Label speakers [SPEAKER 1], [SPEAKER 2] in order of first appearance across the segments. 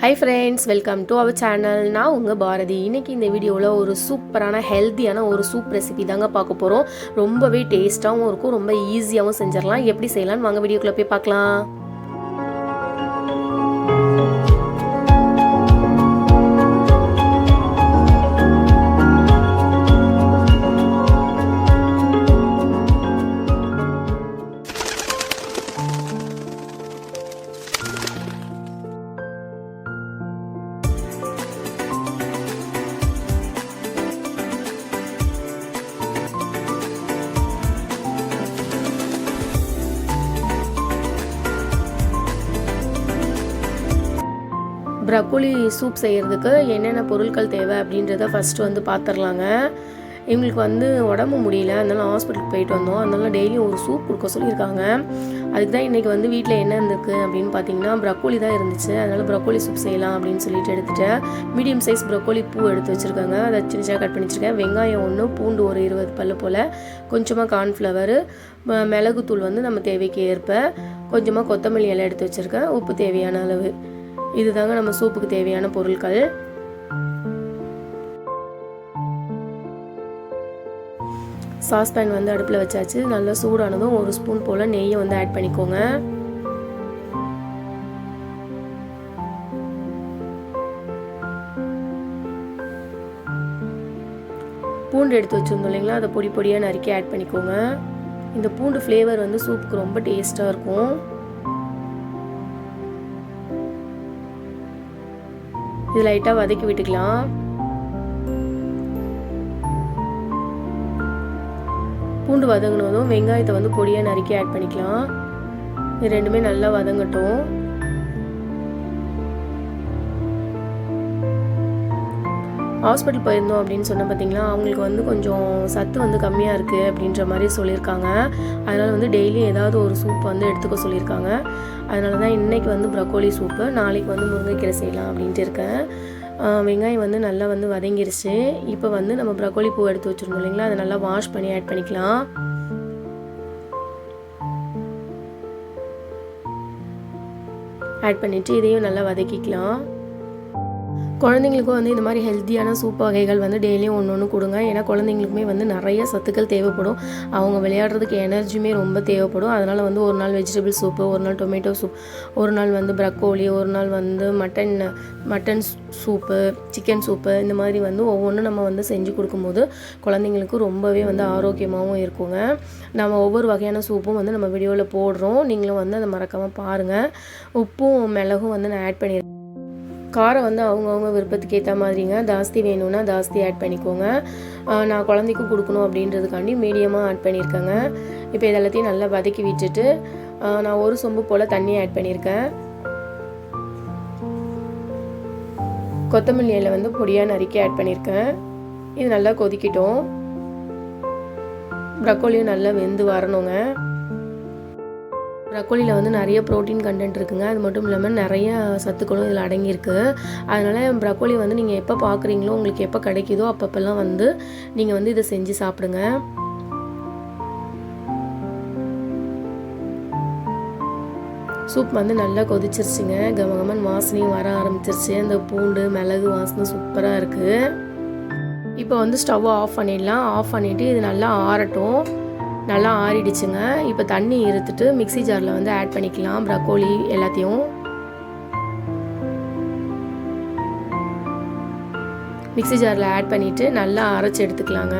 [SPEAKER 1] Hi friends welcome to our channel நான் உங்கள் பாரதி. இன்னைக்கு இந்த வீடியோவில் ஒரு சூப்பரான ஹெல்த்தியான ஒரு சூப் ரெசிபி தாங்க பார்க்க போகிறோம் ரொம்பவே டேஸ்ட்டாகவும் இருக்கும் ரொம்ப ஈஸியாகவும் செஞ்சிடலாம். எப்படி செய்யலாம்னு வாங்க வீடியோக்குள்ளே போய் பார்க்கலாம். ப்ரக்கோலி சூப் செய்கிறதுக்கு என்னென்ன பொருட்கள் தேவை அப்படின்றத ஃபஸ்ட்டு வந்து பார்த்துர்லாங்க எங்களுக்கு வந்து உடம்பு முடியல அதனால ஹாஸ்பிட்டலுக்கு போயிட்டு வந்தோம். அதனால டெய்லியும் ஒரு சூப் கொடுக்க சொல்லியிருக்காங்க. அதுக்கு தான் இன்றைக்கி வந்து வீட்டில் என்ன இருந்திருக்கு அப்படின்னு பார்த்தீங்கன்னா ப்ரக்கோலி தான் இருந்துச்சு. அதனால் ப்ரக்கோலி சூப் செய்யலாம் அப்படின்னு சொல்லிட்டு எடுத்துட்டேன். மீடியம் சைஸ் ப்ரக்கோலி பூ எடுத்து வச்சுருக்காங்க. அதை சின்ன சின்ன கட் பண்ணி வச்சுருக்கேன். வெங்காயம் ஒன்று பூண்டு ஒரு இருபது பல்லு போல். கொஞ்சமாக கார்ன்ஃப்ளவரு மிளகுத்தூள் வந்து நம்ம தேவைக்கு ஏற்ப கொஞ்சமாக கொத்தமல்லி எல்லாம் எடுத்து வச்சுருக்கேன். உப்பு தேவையான அளவு. இதுதாங்க நம்ம சூப்புக்கு தேவையான பொருட்கள். சாஸ்பேன் வந்து அடுப்பில் வச்சாச்சு. நல்லா சூடானதும் ஒரு ஸ்பூன் போல் நெய்யை வந்து ஆட் பண்ணிக்கோங்க. பூண்டு எடுத்து வச்சுருந்தோம் இல்லைங்களா? அதை பொடி பொடியாக நறுக்கி ஆட் பண்ணிக்கோங்க. இந்த பூண்டு ஃப்ளேவர் வந்து சூப்புக்கு ரொம்ப டேஸ்ட்டாக இருக்கும். இது லைட்டாக வதக்கி விட்டுக்கலாம். பூண்டு வதங்கினதும் வெங்காயத்தை வந்து பொடியாக நறுக்கி ஆட் பண்ணிக்கலாம். இது ரெண்டுமே நல்லா வதங்கட்டும். ஹாஸ்பிட்டல் போயிருந்தோம் அப்படின்னு சொன்ன பார்த்தீங்களா அவங்களுக்கு வந்து கொஞ்சம் சத்து வந்து கம்மியாக இருக்குது அப்படின்ற மாதிரி சொல்லியிருக்காங்க. அதனால் வந்து டெய்லி ஏதாவது ஒரு சூப் வந்து எடுத்துக்க சொல்லியிருக்காங்க. அதனால தான் இன்றைக்கி வந்து ப்ரக்கோலி சூப்பு நாளைக்கு வந்து முருங்கைக்கீரை செய்யலாம் அப்படின்ட்டு இருக்கேன். வெங்காயம் வந்து நல்லா வந்து வதங்கிருச்சு. இப்போ வந்து நம்ம ப்ரக்கோலி பூ எடுத்து வச்சுருந்தோம் இல்லைங்களா அதை நல்லா வாஷ் பண்ணி ஆட் பண்ணிக்கலாம். ஆட் பண்ணிவிட்டு இதையும் நல்லா வதக்கிக்கலாம். குழந்தைங்களுக்கும் வந்து இந்த மாதிரி ஹெல்த்தியான சூப் வகைகள் வந்து டெய்லியும் ஒன்று ஒன்று கொடுங்க. ஏன்னா குழந்தைங்களுக்குமே வந்து நிறைய சத்துக்கள் தேவைப்படும். அவங்க விளையாடுறதுக்கு எனர்ஜியுமே ரொம்ப தேவைப்படும். அதனால் வந்து ஒரு நாள் வெஜிடபிள் சூப்பு ஒரு நாள் டொமேட்டோ சூப் ஒரு நாள் வந்து ப்ரக்கோலி ஒரு நாள் வந்து mutton mutton soup chicken soup இந்த மாதிரி வந்து ஒவ்வொன்றும் நம்ம வந்து செஞ்சு கொடுக்கும்போது குழந்தைங்களுக்கு ரொம்பவே வந்து ஆரோக்கியமாகவும் இருக்குங்க. நம்ம ஒவ்வொரு வகையான சூப்பும் வந்து நம்ம வீடியோவில் போடுறோம். நீங்களும் வந்து அதை மறக்காமல் பாருங்கள் உப்பும் மிளகும் வந்து நான் ஆட் பண்ணியிருக்கேன் காரம் வந்து அவங்கவுங்க விருப்பத்துக்கு ஏற்ற மாதிரிங்க. ஜாஸ்தி வேணும்னா ஜாஸ்தி ஆட் பண்ணிக்கோங்க. நான் குழந்தைக்கும் கொடுக்கணும் அப்படின்றதுக்காண்டி மீடியமாக ஆட் பண்ணியிருக்கேங்க இப்போ இது எல்லாத்தையும் நல்லா வதக்கி விட்டுட்டு நான் ஒரு சொம்பு போல் தண்ணி ஆட் பண்ணியிருக்கேன் கொத்தமல்லி இலை வந்து பொடியாக நறுக்கி ஆட் பண்ணியிருக்கேன் இது நல்லா கொதிக்கிட்டோம். ப்ரக்கோலியும் நல்லா வெந்து வரணுங்க. ப்ரக்கோலியில் வந்து நிறைய ப்ரோட்டீன் கண்டென்ட் இருக்குங்க. அது மட்டும் இல்லாமல் நிறைய சத்துக்களும் இதில் அடங்கியிருக்கு. அதனால் ப்ரக்கோலி வந்து நீங்கள் எப்போ பார்க்குறீங்களோ உங்களுக்கு எப்போ கிடைக்குதோ அப்பப்பெல்லாம் வந்து நீங்கள் வந்து இதை செஞ்சு சாப்பிடுங்க. சூப் வந்து நல்லா கொதிச்சிருச்சுங்க. கமகமன் வாசனையும் வர ஆரம்பிச்சிருச்சு. அந்த பூண்டு மிளகு வாசனை சூப்பராக இருக்குது இப்போ வந்து ஸ்டவ் ஆஃப் பண்ணிடலாம். ஆஃப் பண்ணிவிட்டு இது நல்லா ஆறட்டும். நல்லா ஆறிடுச்சுங்க. இப்போ தண்ணி இருத்துட்டு மிக்சி ஜாரில் வந்து ஆட் பண்ணிக்கலாம். ப்ரக்கோலி எல்லாத்தையும். மிக்சி ஜாரில் ஆட் பண்ணிவிட்டு நல்லா அரைச்சி எடுத்துக்கலாங்க.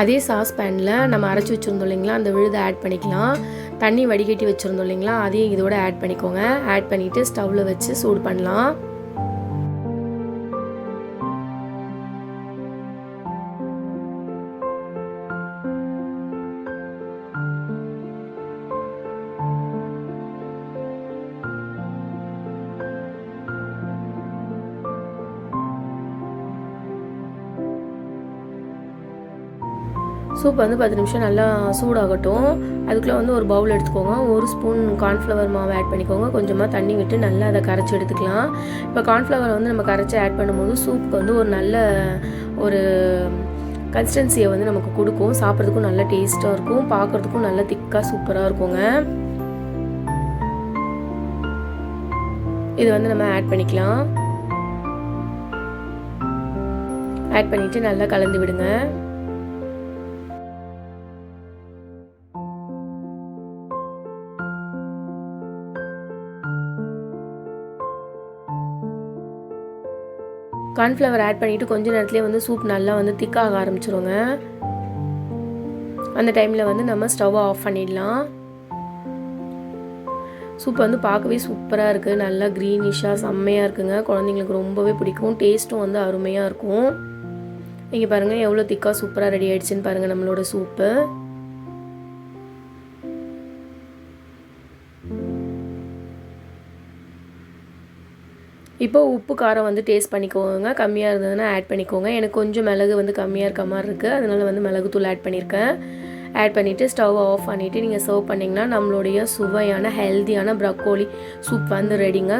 [SPEAKER 1] அதே சாஸ் பேனில் நம்ம அரைச்சி வச்சுருந்தோம் இல்லைங்களா? அந்த விழுதை ஆட் பண்ணிக்கலாம். தண்ணி வடிகட்டி வச்சுருந்தோம் இல்லைங்களா அதையும் இதோட ஆட் பண்ணிக்கோங்க. ஆட் பண்ணிவிட்டு ஸ்டவ்வில் வச்சு சூடு பண்ணலாம். சூப் வந்து பத்து நிமிஷம் நல்லா சூடாகட்டும். அதுக்குள்ளே வந்து ஒரு பவுல் எடுத்துக்கோங்க. ஒரு ஸ்பூன் கார்ன்ஃப்ளவர் மாவு ஆட் பண்ணிக்கோங்க. கொஞ்சமாக தண்ணி விட்டு நல்லா அதை கரைச்சி எடுத்துக்கலாம். இப்போ கார்ன்ஃப்ளவர் வந்து நம்ம கரைச்சி ஆட் பண்ணும்போது சூப்புக்கு வந்து ஒரு நல்ல ஒரு கன்சிஸ்டன்சியை வந்து நமக்கு கொடுக்கும். சாப்பிட்றதுக்கும் நல்ல டேஸ்ட்டாக இருக்கும். பார்க்குறதுக்கும் நல்ல திக்காக சூப்பராக இருக்குங்க. இது வந்து நம்ம ஆட் பண்ணிக்கலாம். ஆட் பண்ணிவிட்டு நல்லா கலந்து விடுங்க. கார்ன்ஃப்ளவர் ஆட் பண்ணிவிட்டு கொஞ்ச நேரத்துலேயே வந்து சூப் நல்லா வந்து திக்காக ஆரம்பிச்சிருங்க. அந்த டைமில் வந்து நம்ம ஸ்டவ்வை ஆஃப் பண்ணிடலாம். சூப் வந்து பார்க்கவே சூப்பராக இருக்குது நல்லா க்ரீனிஷாக செம்மையாக இருக்குங்க. குழந்தைங்களுக்கு ரொம்பவே பிடிக்கும். டேஸ்ட்டும் வந்து அருமையாக இருக்கும். இங்கே பாருங்கள் எவ்வளோ திக்காக சூப்பராக ரெடி ஆகிடுச்சின்னு பாருங்கள் நம்மளோட சூப்பு இப்போ உப்பு காரம் வந்து டேஸ்ட் பண்ணிக்கோங்க. கம்மியாக இருந்ததுன்னா ஆட் பண்ணிக்கோங்க. எனக்கு கொஞ்சம் மிளகு வந்து கம்மியாக இருக்க மாதிரி இருக்குது அதனால வந்து மிளகுத்தூள் ஆட் பண்ணியிருக்கேன் ஆட் பண்ணிவிட்டு ஸ்டவ் ஆஃப் பண்ணிவிட்டு நீங்கள் சர்வ் பண்ணிங்கன்னா நம்மளுடைய சுவையான ஹெல்த்தியான ப்ரக்கோலி சூப் வந்து ரெடிங்க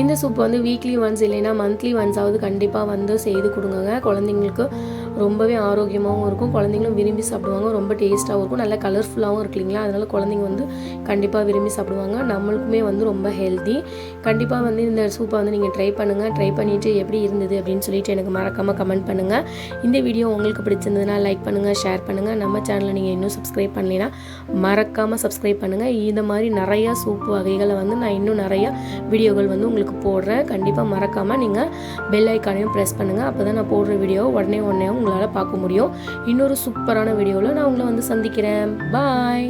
[SPEAKER 1] இந்த சூப் வந்து வீக்லி ஒன்ஸ் இல்லைன்னா மந்த்லி ஒன்ஸாவது கண்டிப்பாக வந்து செய்து கொடுங்க குழந்தைங்களுக்கு ரொம்பவே ஆரோக்கியமாகவும் இருக்கும். குழந்தைங்களும் விரும்பி சாப்பிடுவாங்க. ரொம்ப டேஸ்ட்டாகவும் இருக்கும். நல்லா கலர்ஃபுல்லாகவும் இருக்கு இல்லைங்களா? அதனால் குழந்தைங்க வந்து கண்டிப்பாக விரும்பி சாப்பிடுவாங்க. நம்மளுக்குமே வந்து ரொம்ப ஹெல்த்தி கண்டிப்பாக வந்து இந்த சூப்பை வந்து நீங்கள் ட்ரை பண்ணுங்கள் ட்ரை பண்ணிவிட்டு எப்படி இருந்தது அப்படின்னு சொல்லிட்டு எனக்கு மறக்காமல் கமெண்ட் பண்ணுங்கள் இந்த வீடியோ உங்களுக்கு பிடிச்சிருந்ததுன்னா லைக் பண்ணுங்கள் ஷேர் பண்ணுங்கள் நம்ம சேனலை நீங்கள் இன்னும் சப்ஸ்கிரைப் பண்ணலைன்னா மறக்காமல் சப்ஸ்கிரைப் பண்ணுங்கள் இந்த மாதிரி நிறையா சூப் வகைகளை வந்து நான் இன்னும் நிறையா வீடியோகள் வந்து உங்களுக்கு போடுறேன். கண்டிப்பாக மறக்காமல் நீங்கள் பெல் ஐக்கானையும் ப்ரெஸ் பண்ணுங்கள் அப்போ தான் நான் போடுற வீடியோ உடனே உடனே உங்களால் பார்க்க முடியும். இன்னொரு சூப்பரான வீடியோவில் நான் உங்களை வந்து சந்திக்கிறேன். பாய்